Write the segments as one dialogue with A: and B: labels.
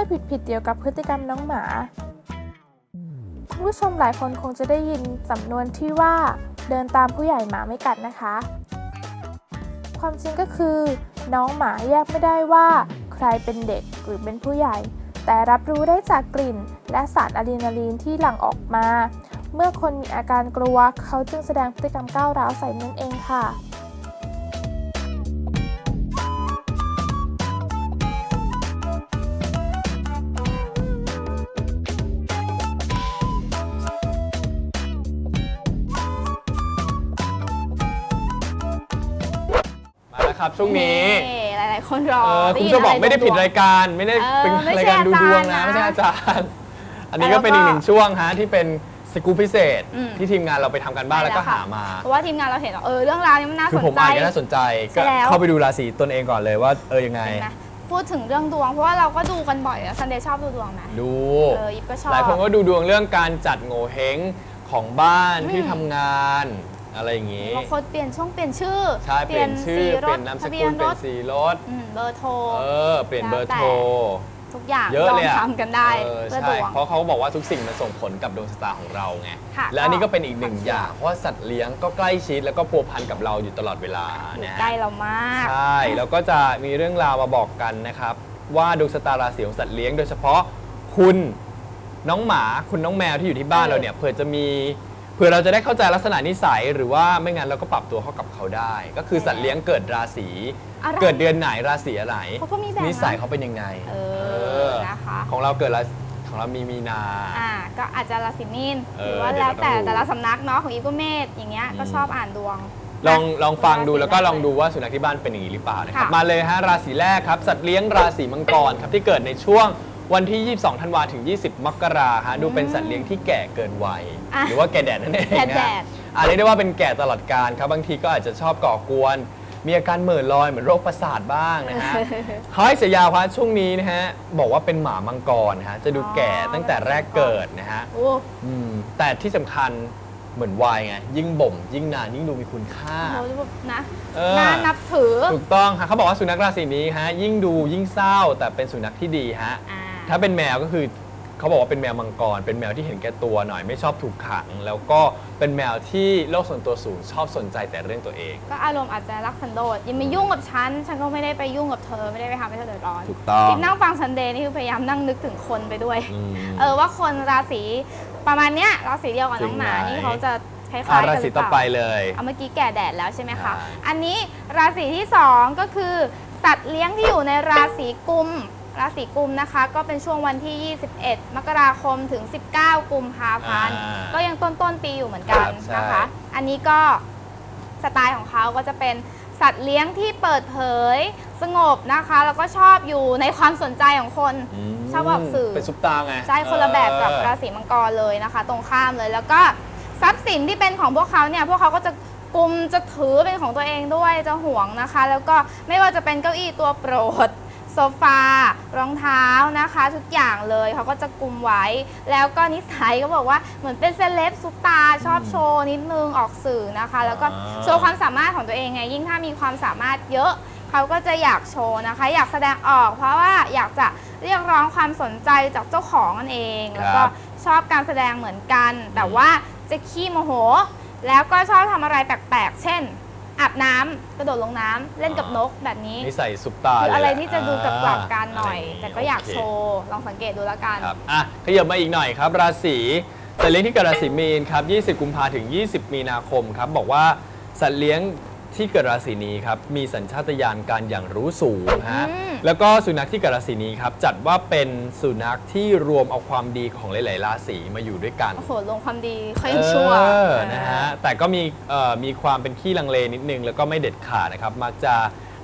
A: ื่อผิดๆเกี่ยวกับพฤติกรรมน้องหมาคุณผู้ชมหลายคนคงจะได้ยินสำนวนที่ว่า เดินตามผู้ใหญ่หมาไม่กัดนะคะ ความจริงก็คือ น้องหมาแยกไม่ได้ว่า ใครเป็นเด็กหรือเป็นผู้ใหญ่ แต่รับรู้ได้จากกลิ่น และสารอะดรีนาลีนที่หลั่งออกมา เมื่อคนมีอาการกลัวเขาจึงแสดงพฤติกรรมก้าวร้าวใส่นั่นเองค่ะ
B: ช่วงนี้
C: หลาย ๆ คนรอ
B: เออ
C: ได้
B: คุณ
C: ยิน
B: จะบอกะ
C: ร
B: ไม่ได้ผิด
C: วงๆ
B: รายการ ไม่ได้
C: เออ
B: เป็น
C: ไม่ใช่
B: รายการดูดวงนะ
C: อาจารย์นะ
B: ไม่ใช่อาจารย์ อันนี้
C: แล้
B: ก็
C: วก็
B: เป็นอีกหนึ่งช่วงฮะที่เป็นสกู๊ปพิเศษ
C: อืม
B: ที่ทีมงานเราไปทำกันบ้านแล้วก็
C: ใช่
B: หา
C: ค่ะ
B: มา
C: เพราะว่าทีมงานเราเห็นว่าเออเรื่องราวนี้มันน่า
B: คื
C: ส
B: อนผม
C: ใจ
B: อ่านก็น่าสนใจ
C: ใช่
B: ก็
C: แล้ว
B: เข้าไปดูราศีตนเองก่อนเลยว่าเออยังไง
C: เห็นไหมพูดถึงเรื่องดวงเพราะว่าเราก็ดูกันบ่อยแล้วซันเดย์ชอบดูดวงไหม
B: ดู
C: เออยิปก็ชอบ
B: หลายคนก็ดูดวงเรื่องการจัดโง่เฮงของบ้าน
C: อืม
B: ที่ทำงาน อะไรอย่างนี้
C: บางคนเปลี่ยนช่องเปลี่ยนชื่อ
B: ใช่ เปลี่ยนชื่อ
C: สี
B: เป
C: ร
B: ลี่
C: ถ
B: ยนนามส
C: ทะเบี
B: กุ
C: ย
B: ล
C: น
B: เป
C: ร
B: ลี่ย
C: ถ
B: นสีรถ
C: อืมเบอร์โทร
B: เออ เปลี่ยนเบอร์
C: แล้วแต่
B: โทร
C: ทุกอย่าง
B: เยอะ
C: ลอ
B: เล
C: ง
B: ยอะ
C: ทำกันได้
B: เออ
C: เพื่อ
B: ใช่
C: ดวง
B: เพราะเขาบอกว่าทุกสิ่งมันส่งผลกับดวงชะตาของเราไง
C: ค่ะ
B: และอันนี้ก็เป็นอีกหนึ่ง
C: ก็
B: อย่าง เพราะว่าสัตว์เลี้ยงก็ใกล้ชิดแล้วก็พัวพันกับเราอยู่ตลอดเวลา
C: อยู่
B: นะ
C: ใกล้
B: ฮะ
C: เรามาก
B: ใช่ แล้วก็จะมีเรื่องราวมาบอกกันนะครับ ว่าดวงชะตาราศีของสัตว์เลี้ยง โดยเฉพาะคุณน้องหมาคุณน้องแมวที่อยู่ที่บ้าน
C: เออ
B: เราเนี่ยเผื่อจะมีเผื่อเราจะได้เข้าใจลักษณะนิสัย หรือว่าไม่งั้นเราก็ปรับตัวเข้ากับเขาได้ ก็คือสัตว์เลี้ยงเกิดราศี
C: อะไร
B: เกิดเดือนไหนราศีอะไร
C: เขาก็มีแบบนะ
B: นิสัยเขาเป็นยังไง
C: เอ
B: เอ
C: อ
B: อ
C: นะคะ
B: ของเราเกิดราของเรามีมีนา
C: อ่าก็อาจจะราศีมีน
B: เอ
C: ห
B: อ
C: รือว่า
B: เดี๋ยว
C: แล้วแต่
B: เราต้องดู
C: แต่ละสำนักเนาะของอีฟก็เมธอย่างเงี้ยก็
B: อืม
C: ชอบอ่านดวง
B: ลองลองฟังดู
C: ราศี
B: แล้วก็
C: แรก
B: ลองดูว่าสุนัขที่บ้านเป็นอย่างนี้หรือเปล่านะครับ
C: ค่ะ
B: มาเลยฮะราศีแรกครับสัตว์เลี้ยงราศีมังกรครับที่เกิดในช่วง วันที่ 22 ธันวาถึง 20 มกราฮะดูเป็นสัตว์เลี้ยงที่แก่เกินวัย
C: อะ
B: หรือว่าแก่แดดนั่นเอง
C: แก่
B: นะ
C: แด
B: ฮะ
C: ด
B: อันนี้ได้ว่าเป็นแก่ตลอดการครับ บางทีก็อาจจะชอบก่อกวน มีอาการเหม่อลอยเหมือนโรคประสาทบ้างนะฮะ เขาให้ฉายาพระช่วงนี้นะฮะ บอกว่าเป็นหมามังกรนะฮะจะดูแก่ตั้งแต่แรกเกิดนะฮะ
C: โอ้
B: อืมแต่ที่สำคัญเหมือนวายไง ยิ่งบ่ม ยิ่งนาน ยิ่งดูมีคุณค่า
C: โหนะ
B: เออ
C: น่านับถือ
B: ถูกต้องฮะเขาบอกว่าสุนัขราศีนี้ฮะ ยิ่งดูยิ่งเศร้า แต่เป็นสุนัขที่ดีฮะ
C: อ่า
B: ถ้าเป็นแมวก็คือเขาบอกว่าเป็นแมวมังกร เป็นแมวที่เห็นแก่ตัวหน่อยไม่ชอบถูกขัง แล้วก็เป็นแมวที่โลกส่วนตัวสูงชอบสนใจแต่เรื่องตัวเอง
C: ก็อารมณ์อาจจะรักสันโดษอยังไม่ยุ่งกับฉัน ฉันก็ไม่ได้ไปยุ่งกับเธอไม่ได้ไปทำให้เธอเดือดร้อน
B: ถูกต้อง
C: ที่นั่งฟังซันเดย์นี่คือพยายามนั่งนึกถึงคนไปด้วย
B: อืม
C: เออว่าคนราศีประมาณเนี้ยราศีเดียวกับน้องหมา
B: จริงไหม
C: นี่เขาจะคล้ายๆ
B: อะ
C: กัน
B: รา
C: ห
B: ศี
C: รือเป
B: ต่อ
C: ล่า
B: ไปเลย
C: เอาเมื่อกี้แก่แดดแล้วใช่ไหมคะ
B: ใช่
C: อันนี้ราศีที่ 2 ก็คือ สัตว์เลี้ยงที่อยู่ในราศีกุม ราศีกุมนะคะ ก็เป็นช่วงวันที่ 21 มกราคมถึง 19 กุมภาพันธ์
B: อ่า
C: ก็ยังต้นต้นๆปีอยู่เหมือนกัน
B: ครับใช่
C: นะคะ อันนี้ก็สไตล์ของเขาก็จะเป็นสัตว์เลี้ยงที่เปิดเผยสงบนะคะ แล้วก็ชอบอยู่ในความสนใจของคน
B: ม
C: ชอบออกสื่อ
B: เป็นซุปตาไง
C: ใช่คนละแบบกับ
B: เออ
C: ราศีมังกรเลยนะคะ ตรงข้ามเลยแล้วก็ทรัพย์สินที่เป็นของพวกเขาเนี่ยพวกเขาก็จะกุมจะถือเป็นของตัวเองด้วยจะห่วงนะคะ แล้วก็ไม่ว่าจะเป็นเก้าอี้ตัวโปรด โซฟารองเท้านะคะ ทุกอย่างเลยเขาก็จะกุมไว้ แล้วก็นิสัยก็บอกว่าเหมือนเป็นเซเลบซุปตาชอบโชว์นิดนึงออกสื่อนะคะ แล้วก็
B: อ่า
C: โชว์ความสามารถของตัวเองไง ยิ่งถ้ามีความสามารถเยอะเขาก็จะอยากโชว์นะคะ อยากแสดงออกเพราะว่าอยากจะเรียกร้องความสนใจจากเจ้าของนั่นเอง แล้วก็ชอบการแสดงเหมือนกัน แต่ว่าจะขี้โมโห แล้วก็ชอบทำอะไรแปลกๆ เช่น อาบน้ำกระโดดลงน้ำเล่นกับนกแบบนี้
B: นิสัยซุปตา
C: คือ
B: เลย
C: อะไร
B: แหล
C: ที่จะดูกับกลับกันหน่อยะ
B: ไร
C: แต่ก็อยาก
B: โเค
C: โชว์ ลองสังเกตดูแล้วกัน
B: ครับอะขยับมาอีกหน่อยครับ ราศีสัตว์เลี้ยงที่เกิดราศีมีนครับ 20 กุมภาถึง 20 มีนาคมครับ บอกว่าสัตว์เลี้ยง ที่เกิดราศีนี้ครับมีสัญชาตญาณการอย่างรู้สูงฮะ
C: อืม
B: แล้วก็สุนัขที่เกิดราศีนี้ครับจัดว่าเป็นสุนัขที่รวมเอาความดีของหลาย ๆ ราศีมาอยู่ด้วยกัน
C: โอ้โหลงความดีเขายังชั่ว
B: เออนะฮะแต่ก็มีเอ่อมีความเป็นขี้ลังเลนิดนึง แล้วก็ไม่เด็ดขาดนะครับมักจะ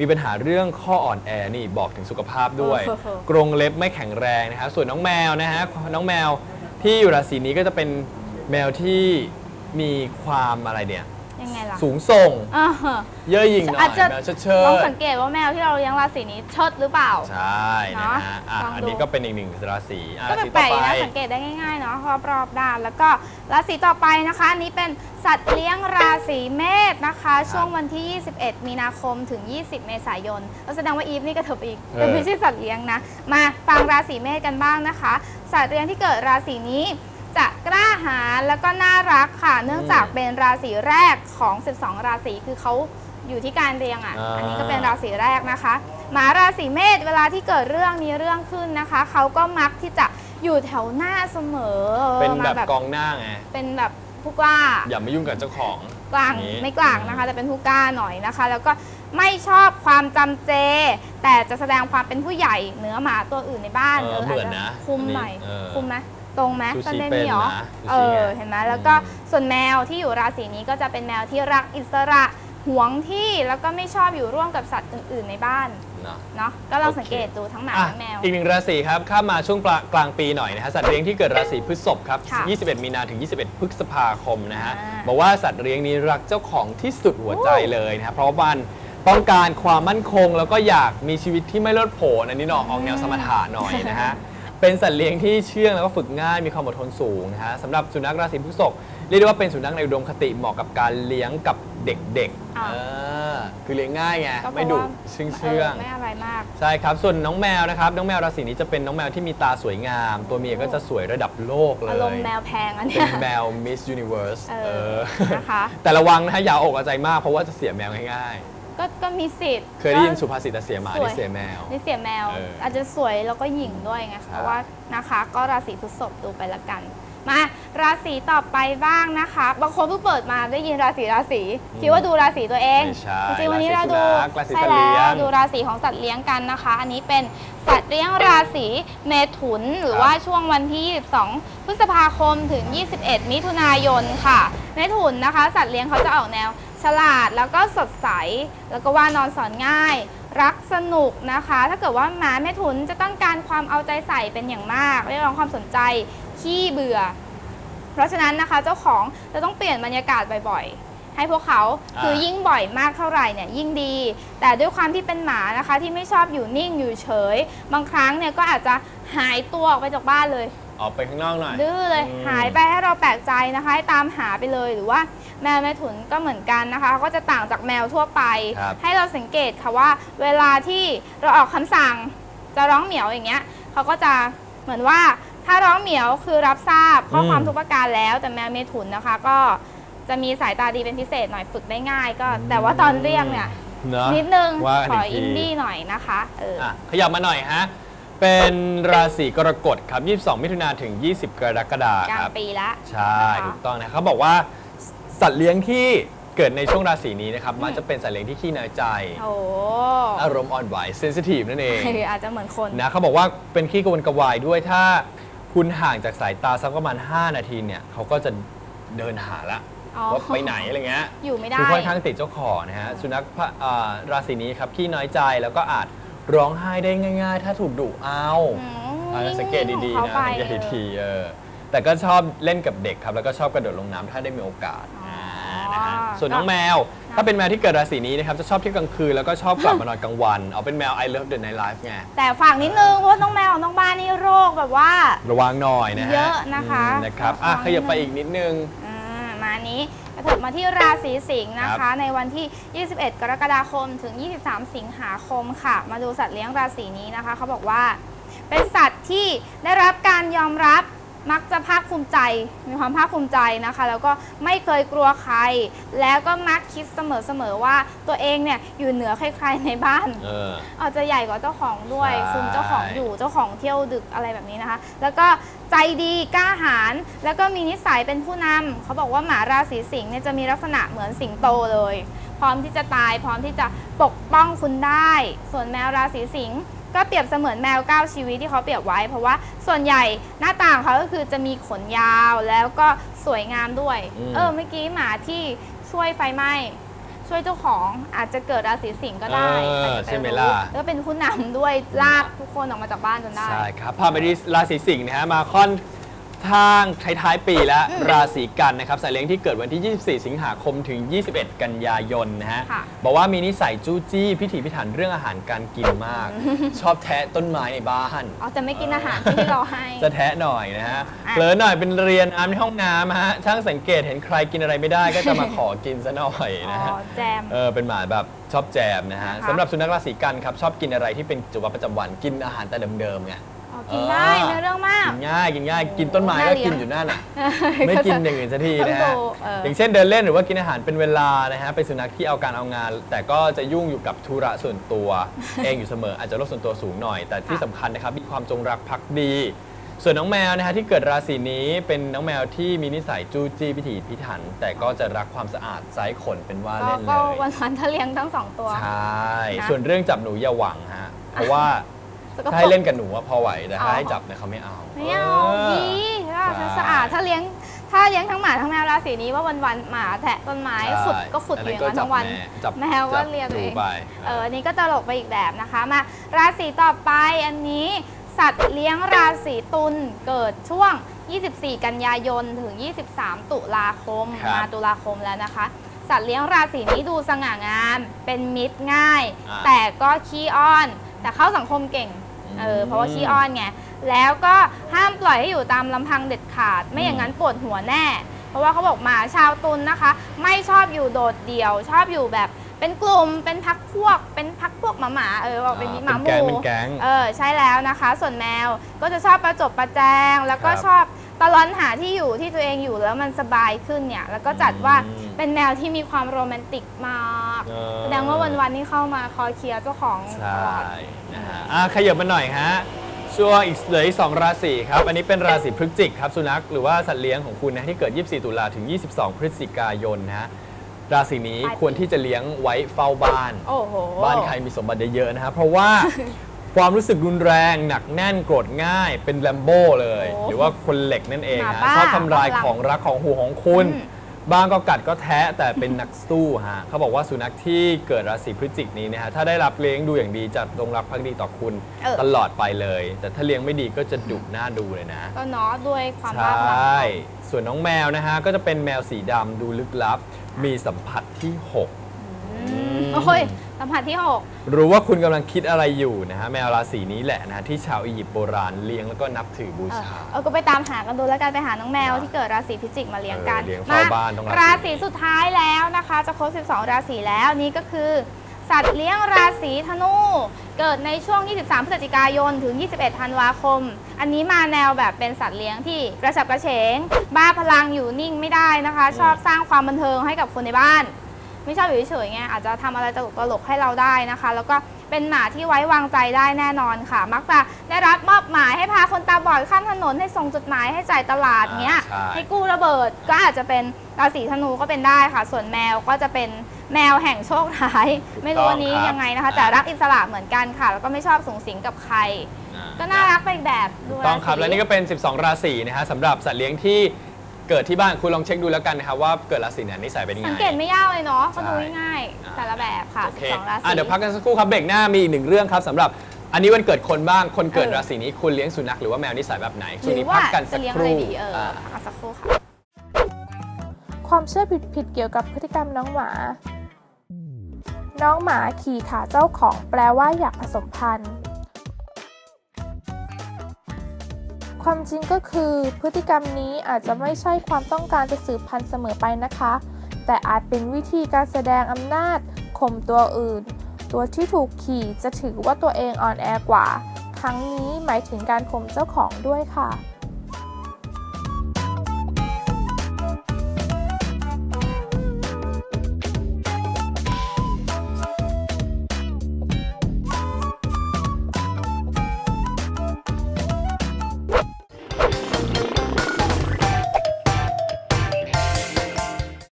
B: มีปัญหาเรื่องข้ออ่อนแอนี่บอกถึงสุขภาพด้วย
C: โอ้โห
B: กรงเล็บไม่แข็งแรงนะฮะส่วนน้องแมวนะฮะน้องแมวที่อยู่ราศีนี้ก็จะเป็นแมวที่มีความอะไรเนี่ย
C: ยังไงล่ะ
B: สูงส่ง
C: อ่า
B: เย่อหยิ่งหน่อ
C: อาจ
B: ย
C: จะ
B: แมวเชิดเชิ
C: ลอง
B: ด
C: สังเกตว่าแมวที่เราเลี้ยงราศีนี้เชิดหรือเปล่า
B: ใช่นะฮะอะ
C: เนอะลองดู
B: อันนี้ก็เป็นอีกหนึ่งราศีอะ
C: ก็
B: ราศี
C: แป
B: ต่
C: ล
B: อกไป
C: ๆนะสังเกตได้ง่ายๆเนาะรอบๆด้านแล้วก็ราศีต่อไปนะคะอันนี้เป็นสัตว์เลี้ยงราศีเมษนะคะ ช่วงวันที่ 21 มีนาคมถึง 20 เมษายนแล้วแสดงว่าอีฟนี่ก็เถิบอีกเป็นไม่ใช่สัตว์เลี้ยงนะ มาฟังราศีเมษกันบ้างนะคะ สัตว์เลี้ยงที่เกิดราศีนี้ จะกล้าหาญแล้วก็น่ารักค่ะ เนื่องจากเป็นราศีแรกของ 12 ราศีคือเขาอยู่ที่การเรียงอะ
B: อ่า
C: อันนี้ก็เป็นราศีแรกนะคะ หมาราศีเมษเวลาที่เกิดเรื่องมีเรื่องขึ้นนะคะ เขาก็มักที่จะอยู่แถวหน้าเสมอ
B: เป็น
C: มา
B: แบบกองหน้าไง
C: เป็นแบบผู้กล้า
B: อย่ามายุ่งกับเจ้าของ
C: กลาง
B: นี้
C: ไม่กลางนะคะแต่เป็นผู้กล้าหน่อยนะคะ แล้วก็ไม่ชอบความจำเจ แต่จะแสดงความเป็นผู้ใหญ่เหนือหมาตัวอื่นในบ้าน
B: เออเหมือนนะา
C: จจคุมหน่อย
B: เออ
C: คุมไหม ตรงไหม
B: ซูชิ
C: ประเด็น
B: เป็น
C: นี้เหรอ
B: นะซูชิ
C: เออ
B: ไง
C: เห็นไหมแล้วก็
B: อืม
C: ส่วนแมวที่อยู่ราศีนี้ก็จะเป็นแมวที่รักอิสระหวงที่แล้วก็ไม่ชอบอยู่ร่วมกับสัตว์อื่น ๆ ในบ้าน
B: เนาะ
C: เนาะก็ลอง
B: โอเค
C: สังเกตดูทั้งหมา
B: อะ
C: ทั้งแมว
B: อีกหนึ่งราศีครับ ข้ามมาช่วงปลากลางปีหน่อยนะฮะ สัตว์เลี้ยงที่เกิดราศีพฤษภครับ
C: ค่ะ
B: 21 มีนาถึง 21 พฤษภาคมนะฮะ
C: อ่า
B: บอกว่าสัตว์เลี้ยงนี้รักเจ้าของที่สุดหัวใจเลยนะฮะ เพราะว่ามันต้องการความมั่นคงแล้วก็อยากมีชีวิตที่ไม่ลดโผนอันนี้หนอออกแนวสมถะหน่อยนะฮะ เป็นสัตว์เลี้ยงที่เชื่องแล้วก็ฝึกง่ายมีความอดทนสูงนะฮะสำหรับสุนัขราศีพฤษภเรียกได้ว่าเป็นสุนัขในอุดมคติเหมาะกับการเลี้ยงกับเด็กๆ
C: อ่า
B: เออคือเลี้ยงง่ายไง
C: ก็เพราะ
B: ไม่ดุ
C: ว่า
B: เชื่องเชื่อง
C: เออไม่อะไรมาก
B: ใช่ครับ ส่วนน้องแมวนะครับ น้องแมวราศีนี้จะเป็นน้องแมวที่มีตาสวยงาม ตัวเมียก็จะสวยระดับโลกเลย
C: อารมณ์แมวแพงอัน
B: เป็
C: เนี้
B: น
C: ย
B: แมว Miss Universe
C: เออ
B: เออ
C: นะคะ
B: แต่ระวังนะฮะอย่าเอาอกเอาใจมากเพราะว่าจะเสียแมวง่าย
C: ก็ก็มีสิทธิ์
B: ๆเคยได้ยินสุภาษิตแต่เสียหมา
C: สวย
B: ที่เสียแมว
C: นี่เสียแมว
B: เอออ
C: อาจจะสวยแล้วก็หยิ่งด้วยไง
B: ใช่
C: เพราะว่านะคะก็ราศีพฤษภดูไปละกัน มาราศีต่อไปบ้างนะคะบางคนเพิ่งเปิดมาได้ยินราศีราศีคิดว่าดูราศีตัวเอง
B: ไม่ใช่
C: จริงๆวันนี้เราดู
B: ราศี
C: ใช่
B: สุนัขราศีสัตว์เลี้ย
C: แล้
B: ง
C: วดูราศีของสัตว์เลี้ยงกันนะคะ อันนี้เป็นสัตว์เลี้ยงราศีเมถุน หรือว่าช่วงวันที่22พฤษภาคมถึง 21 มิถุนายนค่ะ เมถุนนะคะ สัตว์เลี้ยงเขาจะออกแนว ฉลาดแล้วก็สดใส แล้วก็ว่านอนสอนง่าย รักสนุกนะคะ ถ้าเกิดว่าหมาแม่ถุนจะต้องการความเอาใจใส่เป็นอย่างมาก เรียกร้องความสนใจขี้เบื่อ เพราะฉะนั้นนะคะเจ้าของจะต้องเปลี่ยนบรรยากาศบ่อยๆ ให้พวกเขา
B: อ่า
C: คือยิ่งบ่อยมากเท่าไหร่เนี่ยยิ่งดี แต่ด้วยความที่เป็นหมานะคะที่ไม่ชอบอยู่นิ่งอยู่เฉย บางครั้งเนี่ยก็อาจจะหายตัวออกไปจากบ้านเลย
B: ออกไปข้างนอกหน่อย
C: ดื้อเลย
B: อืม
C: หายไปให้เราแปลกใจนะคะ ให้ตามหาไปเลยหรือว่าแมวแม่ถุนก็เหมือนกันนะคะก็จะต่างจากแมวทั่วไป
B: ครับ
C: ให้เราสังเกตค่ะว่า เวลาที่เราออกคำสั่งจะร้องเหมียวอย่างเงี้ยเขาก็จะเหมือนว่าถ้าร้องเหมียวคือรับทราบข้อความ
B: อืม
C: ทุกประการแล้ว แต่แมวเมถุนนะคะ ก็จะมีสายตาดีเป็นพิเศษหน่อยฝึกได้ง่าย ก็ แต่ว่าตอนเรียกเนี่ย
B: เนอะ
C: นิดนึง
B: ว่ากัน
C: ขอ
B: อีกที
C: อินดี้หน่อยนะคะเออ
B: อะขยับมาหน่อยฮะ เป็นราศีกรกฎครับ 22 มิถุนาถึง 20 กรกฎาค
C: กลามง
B: ครับ
C: ปีละ
B: ใช่
C: นะคะ
B: ถูกต้องนะเขาบอกว่าสัตว์เลี้ยงที่เกิดในช่วงราศีนี้นะครับ
C: อืม
B: มักจะเป็นสัตว์เลี้ยงที่ขี้น้อยใจ
C: โอ้
B: อารมณ์อ่อนไหวเซนซิทีฟนั่นเอง
C: อาจจะเหมือนคน
B: นะเขาบอกว่าเป็นขี้กระวนกระวายด้วยถ้าคุณห่างจากสายตาสักประมาณ 5 นาทีเนี่ยเขาก็จะเดินหาละ
C: อ๋อ
B: ว่าไปไหนอะไรเงี้ย
C: อยู่ไม่ได้
B: คือค่อนข้างติดเจ้าของนะฮะสุนัขพะอ่าราศีนี้ครับขี้น้อยใจแล้วก็อาจ ร้องไห้ได้ง่าย ๆ ถ้าถูกดุเอา
C: อืม
B: อ่าสังเกตดี
C: ของ
B: ๆนะ
C: เขาไป
B: สังเกตดีๆเออแต่ก็ชอบเล่นกับเด็กครับแล้วก็ชอบกระโดดลงน้ำถ้าได้มีโอกาส
C: อ๋อ
B: นะฮะ
C: ก็
B: ส่วนน้องแมว ถ้าเป็นแมวที่เกิดราศีนี้นะครับจะชอบเที่ยวกลางคืนแล้วก็ชอบกลับมานอนกลางวันเอาเป็นแมว I love the night life ไง
C: แต่ฝากนิดนึงเพราะว่าน้องแมวของน้องบ้านนี่โรคแบบว่า
B: ระวังหน่อยนะฮะ
C: เยอะนะคะ
B: อืมนะครับอะ
C: ระวัง
B: ขยับไปอีกนิดนึง
C: อ่ามานี้กระ เถิบมาที่ราศีสิงห์นะ
B: ครั
C: คะ
B: บ
C: ในวันที่ 21 กรกฎาคมถึง 23 สิงหาคมค่ะ มาดูสัตว์เลี้ยงราศีนี้นะคะ เขาบอกว่า เป็นสัตว์ที่ได้รับการยอมรับมักจะภาคภูมิใจ มีความภาคภูมิใจนะคะ แล้วก็ไม่เคยกลัวใคร แล้วก็มักคิดเสมอๆว่าตัวเองเนี่ยอยู่เหนือใครๆในบ้าน
B: เออ
C: อาจจะใหญ่กว่าเจ้าของด้วย
B: ใช่
C: คุมเจ้าของอยู่เจ้าของเที่ยวดึกอะไรแบบนี้นะคะ แล้วก็ ใจดีกล้าหาญแล้วก็มีนิสัยเป็นผู้นำเขาบอกว่าหมาราศีสิงห์เนี่ยจะมีลักษณะเหมือนสิงโตเลย พร้อมที่จะตาย พร้อมที่จะปกป้องคุณได้ ส่วนแมวราศีสิงห์ก็เปรียบเสมือนแมวเก้าชีวิตที่เขาเปรียบไว้ เพราะว่าส่วนใหญ่หน้าต่างเขาก็คือจะมีขนยาวแล้วก็สวยงามด้วย
B: อืม
C: เออเมื่อกี้หมาที่ช่วยไฟไหม้ ช่วยเจ้าของอาจจะเกิดราศีสิงห์ก็ได้
B: เออ
C: ใครจะป
B: ใช่ไหม
C: รู้
B: ล่ะ
C: แล้วก็เป็นผู้นำด้วยลากทุกคนออกมาจากบ้านจนได้
B: ใช่ครับพาไปที่ราศีสิงห์นะฮะมาค่อน ทางท้ายๆปีแล้วราศีกันนะครับสัตว์เลี้ยงที่เกิดวันที่ 24 สิงหาคมถึง 21 กันยายนนะฮะ
C: ค่ะ
B: บอกว่ามีนิสัยจู้จี้พิถีพิถันเรื่องอาหารการกินมาก ชอบแทะต้นไม้ในบ้าน
C: อ๋อแต่ไม่กินอาหารที่เราให้
B: จะแทะหน่อยนะฮะ
C: อะ
B: เผลอหน่อยเป็นเรียนน้ำในห้องน้ำฮะ ช่างสังเกตเห็นใครกินอะไรไม่ได้ก็จะมาขอกินซะหน่อย
C: อ๋
B: นะฮะ
C: อแจม
B: เออเป็นหมาแบบชอบแจมนะฮะ
C: นะคะ
B: สำหรับสุนัขราศีกันครับ ชอบกินอะไรที่เป็นกิจวัตรประจำวันกินอาหารแต่เดิมๆไง
C: อ๋อ กินได้
B: เออ
C: ไม่เรื่องมาก
B: กินง่ายกินง่ายกินต้นไม้
C: น่า
B: ก็
C: เลี้ยง
B: กินอยู่นั่นอะไม่กินอย่างอื่นสักทีนะ
C: ต้
B: ฮะ
C: องดูเอออ
B: อย่างเช่นเดินเล่นหรือว่ากินอาหารเป็นเวลานะฮะเป็นสุนัขที่เอาการเอางาน แต่ก็จะยุ่งอยู่กับธุระส่วนตัว เองอยู่เสมออาจจะโลกส่วนตัวสูงหน่อย แต่ที่สำคัญนะครับมีความจงรักภักดี ส่วนน้องแมวนะฮะที่เกิดราศีนี้เป็นน้องแมวที่มีนิสัยจู้จี้พิถีพิถัน แต่ก็จะรักความสะอาดไซส์ขนเป็นว่า
C: ก็
B: เล่นเล
C: ก็
B: ย
C: วันๆถ้าเลี้ยงทั้งสองตัว
B: ใช่
C: นะ
B: ส่วนเรื่องจับหนูอย่าหวังฮะเพราะว่า
C: สกปรก
B: ถ้าให้เล่นกับหนูอะพอไหวแต่ถ้า
C: อ๋อ
B: ให้จับเนี่ยเขาไม่เอา
C: ไม่เอา
B: เออ
C: ดีถ้า
B: ใช่
C: สะอาดถ้าเลี้ยงถ้าเลี้ยงทั้งหมาทั้งแมวราศีนี้ว่าวันๆหมาแทะต้นไม้
B: ใช่
C: ขุดก็ขุดอยู่อย่างนั้นทั้งวัน
B: จับ
C: แมวก็
B: จับ
C: เลียตัวเอง
B: ดูไป
C: เอออันนี้ก็ตลกไปอีกแบบนะคะ มาราศีต่อไปอันนี้ สัตว์เลี้ยงราศีตุลเกิดช่วง 24 กันยายน ถึง 23 ตุลาคม
B: ครับ
C: มาตุลาคมแล้วนะคะ สัตว์เลี้ยงราศีนี้ดูสง่างาม เป็นมิตรง่าย
B: อ่า
C: แต่ก็ขี้อ้อน แต่เข้าสังคมเก่งเออเพราะว่าขี้อ้อนไงแล้วก็ห้ามปล่อยให้อยู่ตามลำพังเด็ดขาด ไม่อย่างนั้นปวดหัวแน่ เพราะว่าเขาบอกหมาชาวตุลนะคะ ไม่ชอบอยู่โดดเดี่ยว ชอบอยู่แบบเป็นกลุ่มเป็นพักพวก เป็นพักพวกหมาหมาๆเออบอกเป็นมิตรหมาห
B: เป็นแก๊ง
C: มู่
B: เป็นแก๊ง
C: เออใช่แล้วนะคะ ส่วนแมวก็จะชอบประจบประแจง แล้วก็
B: ครับ
C: ชอบ ตลอนหาที่อยู่ที่ตัวเองอยู่แล้วมันสบายขึ้นเนี่ย แล้วก็จัดว่า
B: อืม
C: เป็นแมวที่มีความโรแมนติกมาก
B: เออ
C: แสดงว่าวันๆนี่เข้ามาคอยเคลียร์เจ้าของ
B: ใช่
C: ตลอด
B: นะฮะอะขยับมาหน่อยฮะ ช่วงอีกเหลืออีกสองราศีครับ อันนี้เป็นราศีพฤศจิกครับ สุนัขหรือว่าสัตว์เลี้ยงของคุณนะที่เกิด 24 ตุลาถึง 22 พฤศจิกายนนะฮะ ราศีนี้
C: ปลายปี
B: ควรที่จะเลี้ยงไว้เฝ้าบ้าน
C: โอ้โห
B: บ้านใครมีสมบัติเยอะๆนะฮะ เพราะว่า ความรู้สึกรุนแรงหนักแน่นโกรธง่ายเป็นแลมโบ้เลย
C: โอ้
B: หรือว่าคนเหล็กนั่นเอง
C: หมา
B: ฮะ
C: บ้า
B: ชอบทำลาย
C: พลัง
B: ของรักของหูของคุณ
C: อืม
B: บ้างก็กัดก็แทะแต่เป็นนักสู้ฮะเขาบอกว่าสุนัขที่เกิดราศีพฤศจิกนี้นะฮะถ้าได้รับเลี้ยงดูอย่างดีจะรงรักภักดีต่อคุณ
C: เออ
B: ตลอดไปเลย แต่ถ้าเลี้ยงไม่ดีก็จะดุหน้าดูเลยนะ
C: ก็เนาะด้วยความ
B: ใช
C: บ้าพลัง่
B: ส่วนน้องแมวนะฮะ ก็จะเป็นแมวสีดำดูลึกลับ มีสัมผัสที่หก
C: อืมโอ้ย สัมผัสที่หก
B: รู้ว่าคุณกำลังคิดอะไรอยู่นะฮะแมวราศีนี้แหละนะฮะที่ชาวอียิปต์โบราณเลี้ยงแล้วก็นับถือบู
C: เออ
B: ชา
C: เออก็ไปตามหากันดูแล้วกันไปหาน้องแมว
B: นะ
C: ที่เกิดราศีพิจิกมาเลี้ยงกัน
B: เออเลี้ยงเฝ้าบ้านต้องราศี
C: ราศีสุดท้ายแล้วนะคะ จะครบ 12 ราศีแล้วนี่ก็คือ สัตว์เลี้ยงราศีธนู เกิดในช่วง 23 พฤศจิกายนถึง 21 ธันวาคม อันนี้มาแนวแบบเป็นสัตว์เลี้ยงที่กระฉับกระเฉง บ้าพลังอยู่นิ่งไม่ได้นะคะ ชอบสร้างความบันเทิงให้กับคนในบ้าน ไม่ชอบอยู่เฉยๆไงอาจจะทำอะไรตลกๆให้เราได้นะคะ แล้วก็เป็นหมาที่ไว้วางใจได้แน่นอนค่ะ มักจะได้รับมอบหมายให้พาคนตาบอดข้ามถนนให้ส่งจดหมายให้จ่ายตลาดเงี้ย
B: อ่าใช่
C: ให้กู้ระเบิดก็อาจจะเป็นราศีธนูก็เป็นได้ค่ะ ส่วนแมวก็จะเป็นแมวแห่งโชคร้าย ไม่รู้วันนี้ยังไงนะคะ แต่รักอิสระเหมือนกันค่ะ แล้วก็ไม่ชอบสูงสิงกับใคร ก็น่ารักไปอีกแบบด้วย
B: ต้องครับา
C: ศี
B: และนี่ก็เป็น 12 ราศีนะฮะสำหรับสัตว์เลี้ยงที่ เกิดที่บ้านคุณลองเช็คดูแล้วกันนะครับว่าเกิดราศีไหนนิสัยเป็นยังไง
C: สังเกตไม่ยากเลยเนาะก็ดู
B: ใช่
C: ง่าย
B: อ่า
C: ๆแต่ละแบบค่ะ
B: โอเค
C: 12ราศี
B: อะเดี๋ยวพักกันสักครู่ครับเบรกหน้ามีอีกหนึ่งเรื่องครับสำหรับอันนี้วันเกิดคนบ้างคนเกิด
C: เออ
B: ราศีนี้คุณเลี้ยงสุนัขหรือว่าแมวนิสัยแบบไหน
C: ห
B: ช่วง
C: รือ
B: นี้
C: ว่า
B: พักกันสั
C: จะ
B: ก
C: เลี้ยง
B: ค
C: อะไร
B: รู่
C: ดีเออ
B: อ่า
C: พักสักครู่ค่ะ
A: ความเชื่อผิดๆเกี่ยวกับพฤติกรรมน้องหมา น้องหมาขี่ขาเจ้าของแปลว่าอยากผสมพันธุ์ ความจริงก็คือพฤติกรรมนี้อาจจะไม่ใช่ความต้องการจะสืบพันธุ์เสมอไปนะคะ แต่อาจเป็นวิธีการแสดงอำนาจข่มตัวอื่น ตัวที่ถูกขี่จะถือว่าตัวเองอ่อนแอกว่า ทั้งนี้หมายถึงการข่มเจ้าของด้วยค่ะ